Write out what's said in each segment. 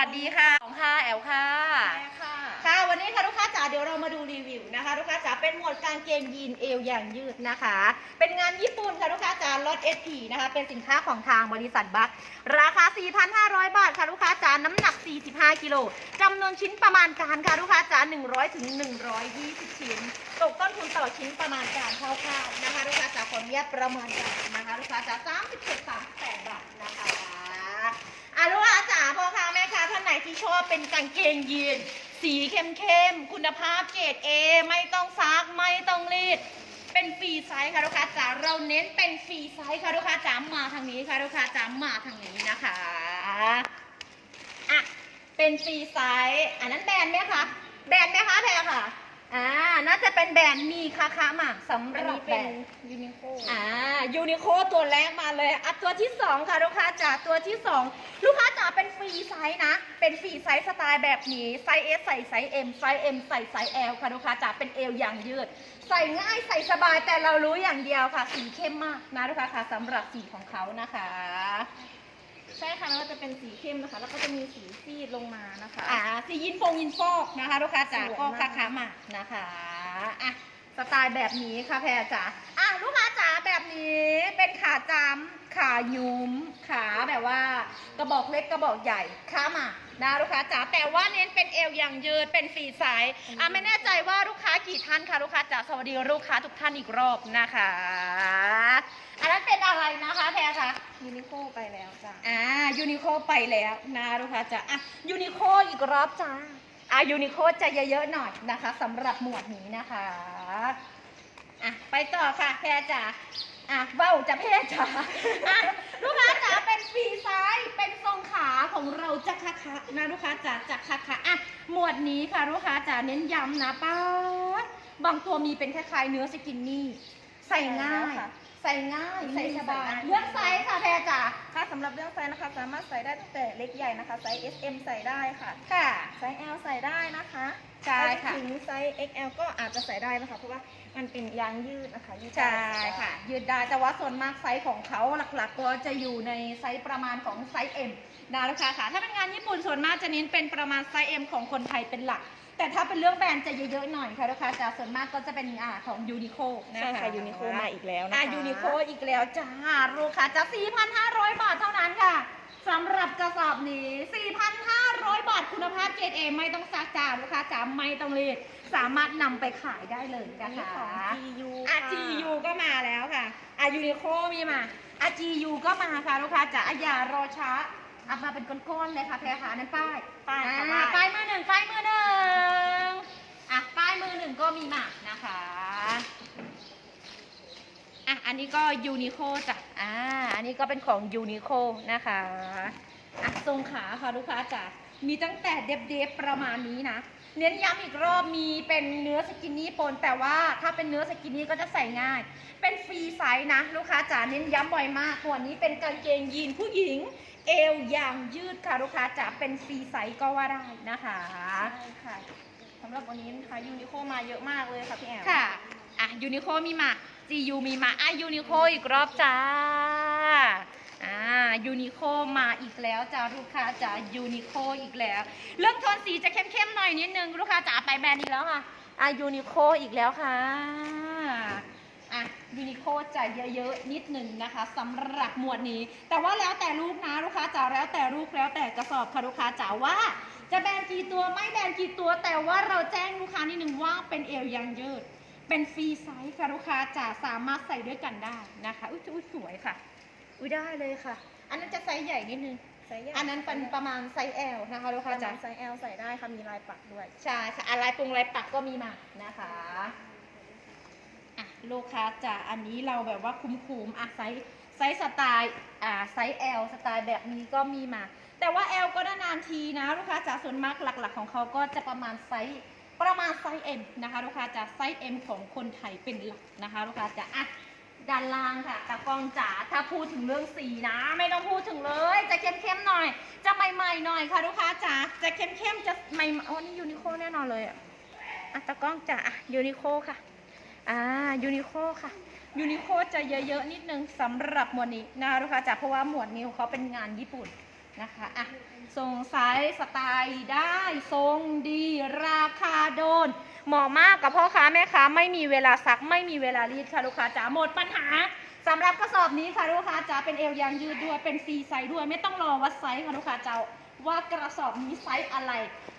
วัสดีค่ะของค่ะแอลค่ะ ค่ะ ค่ะ วันนี้ค่ะลูกค้าจ๋าเดี๋ยวเรามาดูรีวิวนะคะ ลูกค้าจ๋าเป็นหมวดกางเกงยีนเอวอย่างยืดนะคะ เป็นงานญี่ปุ่นค่ะลูกค้าจ๋ารถ SP นะคะ เป็นสินค้าของทางบริษัทบัคราคา 4,500 บาทค่ะลูกค้าจ๋าน้ำหนัก 45 กิโลจำนวนชิ้นประมาณการค่ะลูกค้าจ๋า100ถึง120 ชิ้น ตกต้นทุนต่อชิ้นประมาณการคร่าวๆนะคะ ลูกค้าจ๋าขออนุญาตประมาณการนะคะ ลูกค้าจ๋า37 38บาทนะคะอะลูกค้าจ๋าพ่อค้าแม่ค้า ที่ชอบเป็นกางเกงยีน สีเข้มๆ คุณภาพเกรด A ไม่ต้องซักไม่ต้องรีด เป็นฟรีไซส์ค่ะลูกค้าจ๋าเราเน้นเป็นฟรีไซส์ค่ะลูกค้าจ๋ามาทางนี้ค่ะลูกค้าจ๋ามาทางนี้นะคะอะเป็นฟรีไซส์อันนั้นแบรนด์ไหมคะแบรนด์ไหมคะแพรค่ะ อ่า น่าจะเป็นแบรนด์มีคาคามาสำหอันรับนี้แบรเป็นนด์ ยูนิโคอ่ายูนิโคตัวแรกมาเลยอะตัวที่สองค่ะลูกค้าจ๋าตัวที่สองลูกค้าจ๋าเป็นฟรีไซส์นะ เป็นฟรีไซส์สไตล์แบบนี้ไซส์ S ใส่ไซส์ M ไซส์ M ใส่ไซส์ L ค่ะลูกค้าจ๋าเป็นเอวอย่างยืด ใส่ง่ายใส่สบายแต่เรารู้อย่างเดียวค่ะ สีเข้มมากนะลูกค้าค่ะสำหรับสีของเขานะคะ ใช่ค่ะแล้วก็ จะเป็นสีเข้มนะคะ แล้วก็จะมีสีซีดลงมานะคะ อ่าสียินฟงยินฟอกนะคะลูกค้าจ๋าสวยก็มาก คาคามานะคะอะสไตล์แบบนี้ค่ะแพรจ๋าอะลูกค้าจ๋าแบบนี้เป็นขาจำขายุ้มขาแบบว่ากระบอกเล็กกระบอกใหญ่ขามา นะลูกค้าจ๋าแต่ว่าเน้นเป็นเอวอย่างยืดเป็นฟรีไซส์อะไม่แน่ใจว่าลูกค้ากี่ท่านค่ะลูกค้าจ๋าสวัสดีลูกค้าทุกท่านอีกรอบนะคะอันนั้นเป็นอะไรนะคะแพรคะยูนิโคไปแล้วจ้ะอ่ายูนิโคไปแล้วนะลูกค้าจ๋าอะยูนิโคอีกรอบจ้าอะยูนิโคจะเยอะๆหน่อยนะคะสำหรับหมวดนี้นะคะ อะไปต่อค่ะ แพรจ๋าอะเบ้าจะแพรจ๋าอะลูกค้าจ๋าเป็นฟรีไซส์เป็นทรงขาของเราจะคะคะนะลูกค้าจ๋าจะคะคะอะหมวดนี้ค่ะลูกค้าจ๋าเน้นย้ำนะป้าดบางตัวมีเป็นคล้ายๆเนื้อสกินนี่ ใส่ง่าย ใส่ง่าย ใส่สบาย เลือกไซส์ค่ะแพรจ๋าค่ะสำหรับเรื่องไซส์นะคะ สามารถใส่ได้ตั้งแต่เล็กใหญ่นะคะไซส์ S M ใส่ได้ค่ะค่ะไซส์ L ใส่ได้นะคะใช่ค่ะไปถึงไซส์ XL ก็อาจจะใส่ได้นะคะเพราะว่า มันเป็นยางยืดนะคะยืดใช่ได้ค่ะ ยืดได้แต่ว่าส่วนมากไซส์ของเขาหลักๆ ก็จะอยู่ในไซส์ประมาณของไซส์ M นะลูกค้าค่ะ ถ้าเป็นงานญี่ปุ่นส่วนมากจะเน้นเป็นประมาณไซส์ M ของคนไทยเป็นหลัก แต่ถ้าเป็นเรื่องแบรนด์จะเยอะๆหน่อยค่ะลูกค้าจะส่วนมากก็จะเป็นอ่าของยูนิโคนะใช่คะค่ะยูนิโคมาอีกแล้วนะคะ อ่ายูนิโคอีกแล้วจ้าลูกค้าจะ4,500 บาทเท่านั้นค่ะสำหรับกระสอบนี้ 4,500 บาทคุณภาพ เกรดเอไม่ต้องซักจ้าลูกค้าจ๋าไม่ต้องรีดสามารถนำไปขายได้เลยอันะนนี้คะของ GU อะค่ะ GU ก็มาแล้วค่ะอะยูนิโคมีมาอะ GU ก็มาค่ะลูกค้าจ๋าอะอย่ารอช้าอะมาเป็นก้อนๆเลยค่ะแพรค่ะนั่นป้ายป้ายค่ะอ่าป้าย ป้ายมือหนึ่งป้ายมือหนึ่งอะป้ายมือหนึ่งก็มีมานะคะอะอันนี้ก็ยูนิโคจ้ะอ่าอันนี้ก็เป็นของยูนิโคนะคะอะทรงขาค่ะลูกค้าจ๋า มีตั้งแต่เดฟๆประมาณนี้นะ เน้นย้ำอีกรอบมีเป็นเนื้อสกินนี่ปนแต่ว่าถ้าเป็นเนื้อสกินนี่ก็จะใส่ง่าย เป็นฟรีไซส์นะลูกค้าจ๋าเน้นย้ำบ่อยมากตัวนี้เป็นกางเกงยีนผู้หญิง เอวอย่างยืดค่ะลูกค้าจ๋าเป็นฟรีไซส์ก็ว่าได้นะคะใช่ค่ะสำหรับวันนี้นะคะยูนิโคมาเยอะมากเลยค่ะพี่แอมค่ะอะยูนิโคมีมา GU มีมาอะยูนิโคอีกรอบจ้าอ่า ยูนิโคมาอีกแล้วจ้าลูกค้าจ๋ายูนิโคอีกแล้ว เรื่องโทนสีจะเข้มๆหน่อยนิดนึงลูกค้าจ๋าไปแบรนด์อีกแล้วค่ะอะยูนิโคอีกแล้วค่ะอะยูนิโคจะเยอะๆนิดหนึ่งนะคะสำหรับหมวดนี้ แต่ว่าแล้วแต่ลูกนะลูกค้าจ๋าแล้วแต่ลูกแล้วแต่กระสอบค่ะลูกค้าจ๋าว่า จะแบรนด์กี่ตัวไม่แบรนด์กี่ตัว แต่ว่าเราแจ้งลูกค้านิดนึงว่าเป็นเอวยังยืด เป็นฟรีไซส์ค่ะลูกค้าจ๋าสามารถใส่ด้วยกันได้นะคะอุ้ยอุ๊ยสวยค่ะอุ้ยได้เลยค่ะ อันนั้นจะไซส์ใหญ่นิดนึง ไซส์ใหญ่อันนั้นเป็นประมาณไซส์ L นะคะลูกปค้าระจ๋ามาณไซส์ L ใส่ได้ค่ะ มีลายปักด้วย ใช่ค่ะอะไรปรุงอะไรปักก็มีมานะคะอะลูกค้าจ๋าอันนี้เราแบบว่าคุ้มๆอะไซส์ไซส์สไตล์อ่าไซส์ L สไตล์แบบนี้ก็มีมา แต่ว่า L ก็นานๆทีนะลูกค้าจ๋าส่วนมากหลักๆ ของเขาก็จะประมาณไซส์ประมาณไซส์ M นะคะลูกค้าจ๋าไซส์ M ของคนไทยเป็นหลักนะคะลูกค้าจ๋าอะ ด้านล่างค่ะตากล้องจ๋าถ้าพูดถึงเรื่องสีนะ ไม่ต้องพูดถึงเลย จะเข้มๆหน่อย จะใหม่ๆหน่อยค่ะลูกค้าจ๋าจะเข้มๆจะใหม่ๆอ๋อนี่ยูนิโคแน่นอนเลยอะตะตากล้องจ๋ายูนิโคค่ะอ่ายูนิโคค่ะยูนิโคจะเยอะๆนิดนึงสำหรับหมวดนี้นะคะลูกค้าจ๋าเพราะว่าหมวดนี้เขาเป็นงานญี่ปุ่น นะคะอะทรงไซส์สไตล์ได้ทรงดีราคาโดน เหมาะมากกับพ่อค้าแม่ค้าไม่มีเวลาซักไม่มีเวลารีดค่ะลูกค้าจ๋าหมดปัญหาสำหรับกระสอบนี้ค่ะลูกค้าจ๋าเป็นเอวยางยืดด้วยเป็นฟรีไซส์ด้วย ไม่ต้องรอวัดไซส์ค่ะลูกค้าจ๋าว่ากระสอบนี้ไซส์อะไร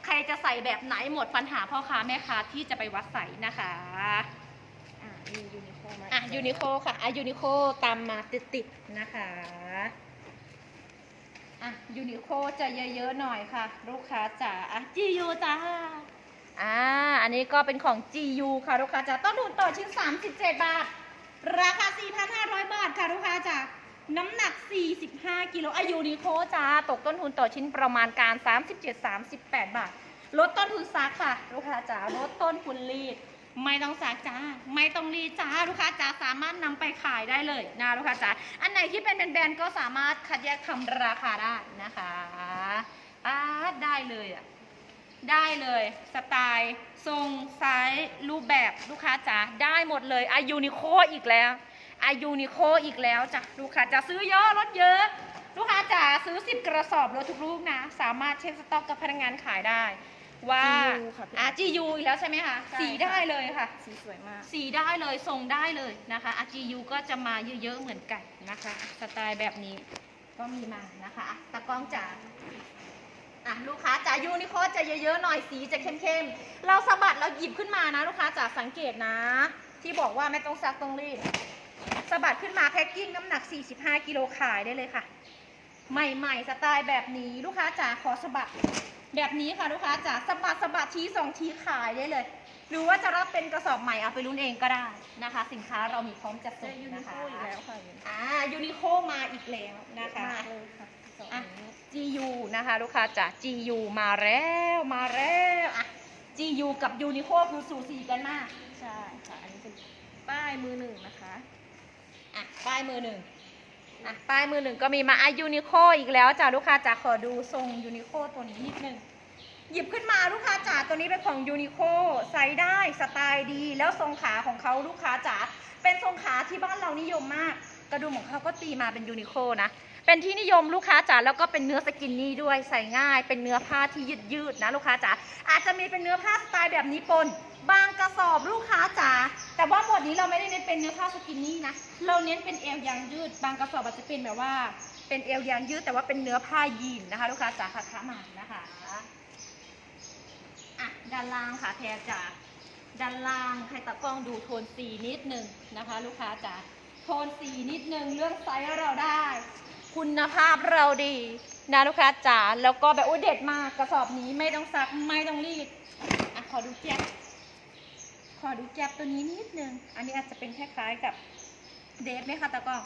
ใครจะใส่แบบไหนหมดปัญหาพ่อค้าแม่ค้าที่จะไปวัดไซส์นะคะอ่ามียูนิโคมาอะยูนิโคค่ะอะยูนิโคตามมาติดๆนะคะ อะยูนิโคจะเยอะๆหน่อยค่ะ ลูกค้าจ๋าอะจียูจ้าอ่าอันนี้ก็เป็นของ GU ค่ะลูกค้าจ๋าต้นทุนต่อชิ้น 37 บาท ราคา 4,500 บาทค่ะลูกค้าจ๋าน้ำหนัก 45 กิโลอายูนิโคจ้าตกต้นทุนต่อชิ้นประมาณการ 37-38 บาท ลดต้นทุนซักค่ะ ลูกค้าจ๋าลดต้นทุนรีด ไม่ต้องซักจ้า ไม่ต้องรีจ้าลูกค้าจ๋าสามารถนำไปขายได้เลยนะลูกค้าจ๋าอันไหนที่เป็นแบรนด์ก็สามารถคัดแยกทำราคาได้นะคะอ่าได้เลยอะได้เลยสไตล์ทรงไซส์รูปแบบลูกค้าจ๋าได้หมดเลยอายูนิโคอีกแล้วอายูนิโคอีกแล้วจ้ะลูกค้าจ๋าซื้อเยอะลดเยอะ ลูกค้าจ๋าซื้อ 10 กระสอบลดทุกลูกนะ สามารถเช็คสต็อกกับพนักงานขายได้ ว่าจียูค่ะพี่ อะจียูอีกแล้วใช่ไหมคะใช่สีค่ะ ได้เลยค่ะ สีสวยมาก สีได้เลยทรงได้เลยนะคะอาจียูก็จะมาเยอะๆเหมือนกันนะคะ สไตล์แบบนี้ก็มีมานะคะอะตะกล้องจ๋าอะลูกค้าจ๋ายูนิโคจะเยอะๆหน่อยสีจะเข้มๆ เราสะบัดเราหยิบขึ้นมานะ ลูกค้าจ๋าสังเกตนะ ที่บอกว่าไม่ต้องซักต้องรีดสะบัดขึ้นมาแพ็คกิ้งน้ำหนัก 45 กิโลขายได้เลยค่ะ ใหม่ๆ สไตล์แบบนี้ลูกค้าจ๋าขอสะบัด แบบนี้ค่ะลูกค้าจ๋าสะบัดสะบัดทีสองทีขายได้เลย หรือว่าจะรับเป็นกระสอบใหม่เอาไปรุ่นเองก็ได้นะคะ สินค้าเรามีพร้อมจัดเจส่องยูนินะโคคะอีกแล้วค่ะอ่ายูนิโคมาอีกแล้วนะคะมากเลยค่ะสองอะนี้ GU นะคะลูกค้าจ๋า GU มาแล้วมาแล้วอะ GU กับยูนิโคคือสูสีกันมาก ใช่ค่ะ อันนี้เป็นป้ายมือหนึ่งนะคะ อะ ป้ายมือหนึ่ง อะป้ายมือหนึ่งก็มีมาอะยูนิโคอีกแล้วจ้าลูกค้าจ๋าขอดูทรงยูนิโคตัวนี้นิดนึงหยิบขึ้นมาลูกค้าจ๋าตัวนี้เป็นของยูนิโคใส่ได้สไตล์ดี แล้วทรงขาของเขาลูกค้าจ๋าเป็นทรงขาที่บ้านเรานิยมมาก กระดุมของเขาก็ตีมาเป็นยูนิโคนะเป็นที่นิยมลูกค้าจ๋าแล้วก็เป็นเนื้อสกินนี่ด้วยใส่ง่าย เป็นเนื้อผ้าที่ยืดยืดนะลูกค้าจ๋าอาจจะมีเป็นเนื้อผ้าสไตล์แบบนี้ปน บางกระสอบลูกค้าจ๋าแต่ว่าหมวดนี้เราไม่ได้เน้นเป็นเนื้อผ้าสกินนี่นะเราเน้นเป็นเอวยางยืด บางกระสอบอาจจะเป็นแบบว่าเป็นเอวยางยืดแต่ว่าเป็นเนื้อผ้ายีนนะคะ ลูกค้าจ๋าค่ะค้ามานะคะอะด้านล่างค่ะแพรจ๋าด้านล่างให้ตะกล้องดูโทนสีนิดนึงนะคะ ลูกค้าจ๋าโทนสีนิดนึงเรื่องไซส์เราได้ คุณภาพเราดีนะลูกค้าจ๋าแล้วก็แบบโอ้เด็ดมากกระสอบนี้ไม่ต้องซักไม่ต้องรีดอะขอดูแก๊ป ขอดูแก๊ปตัวนี้นิดนึง อันนี้อาจจะเป็นคล้ายๆกับเดฟไหมคะตะกล้อง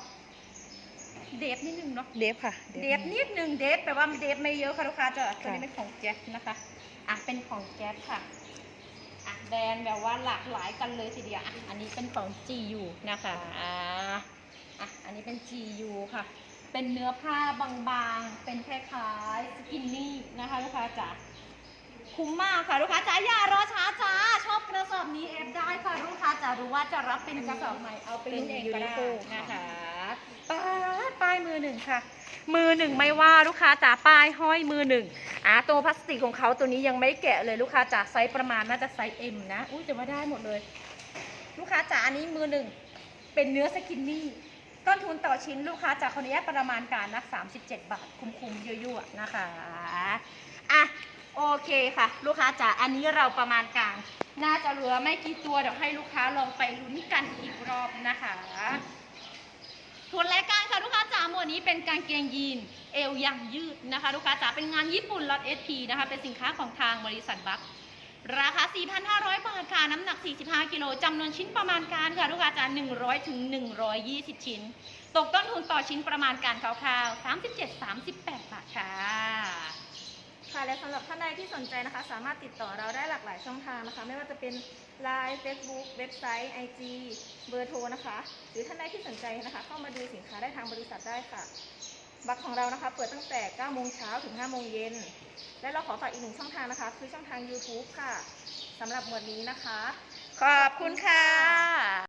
เดฟนิดนึงเนาะ เดฟค่ะ เดฟนิดนึง เดฟแปลว่าเดฟไม่เยอะค่ะลูกค้าจะตัวนี้เป็นของแก๊สนะคะ อะ เป็นของแก๊สค่ะ อะแบรนด์แบบว่าหลากหลายกันเลยทีเดียว อะ อันนี้เป็นของ GU นะคะ อ่าอะ อันนี้เป็น GU ค่ะ เป็นเนื้อผ้าบางๆ เป็นคล้ายๆสกินนี่นะคะลูกค้าจ๋า คุ้มมากค่ะลูกค้าจ๋าอย่ารอช้าจ้าชอบกระสอบนี้เอฟได้ค่ะลูกค้าจ๋ารู้ว่าจะรับเป็นกระสอบใหม่เอาไปรุ่นเองก็ได้นะคะป้ายป้ายมือหนึ่งค่ะ มือหนึ่งไม่ว่าลูกค้าจ๋าป้ายห้อยมือหนึ่งอ่าตัวพลาสติกของเขาตัวนี้ยังไม่แกะเลยลูกค้าจ๋าไซส์ประมาณน่าจะไซส์ M นะอุ้ยแต่ว่าได้หมดเลย ลูกค้าจ๋าอันนี้มือหนึ่งเป็นเนื้อสกินนี่ต้นทุนต่อชิ้นลูกค้าจ๋าคนนี้ประมาณการนะ37 บาท คุ้มๆยั่วๆนะคะอะ โอเคค่ะ ลูกค้าจ๋าอันนี้เราประมาณการน่าจะเหลือไม่กี่ตัวเดี๋ยวให้ลูกค้าลองไปลุ้นกันอีกรอบนะคะทวนรายการค่ะลูกค้าจ๋าหมวดนี้เป็นกางเกงยีนเอวยางยืดนะคะ ลูกค้าจ๋าเป็นงานญี่ปุ่นล็อต SP นะคะ เป็นสินค้าของทางบริษัทบัคราคา 4,500 บาทค่ะ น้ำหนัก 45 กิโลจำนวนชิ้นประมาณการค่ะ ลูกค้าจ๋า100 ถึง 120 ชิ้น ตกต้นทุนต่อชิ้นประมาณการคร่าวๆ 37-38 บาทค่ะ ค่ะและสำหรับท่านใดที่สนใจนะคะ สามารถติดต่อเราได้หลากหลายช่องทางนะคะ ไม่ว่าจะเป็น Line Facebook เว็บไซต์ IG เบอร์โทรนะคะ หรือท่านใดที่สนใจนะคะ เข้ามาดูสินค้าได้ทางบริษัทได้ค่ะ บัตรของเรานะคะ เปิดตั้งแต่ 9 โมงเช้าถึง 5 โมงเย็น และเราขอฝากอีกหนึ่งช่องทางนะคะ คือช่องทาง YouTube ค่ะสำหรับหมวดนี้นะคะ ขอบคุณค่ะ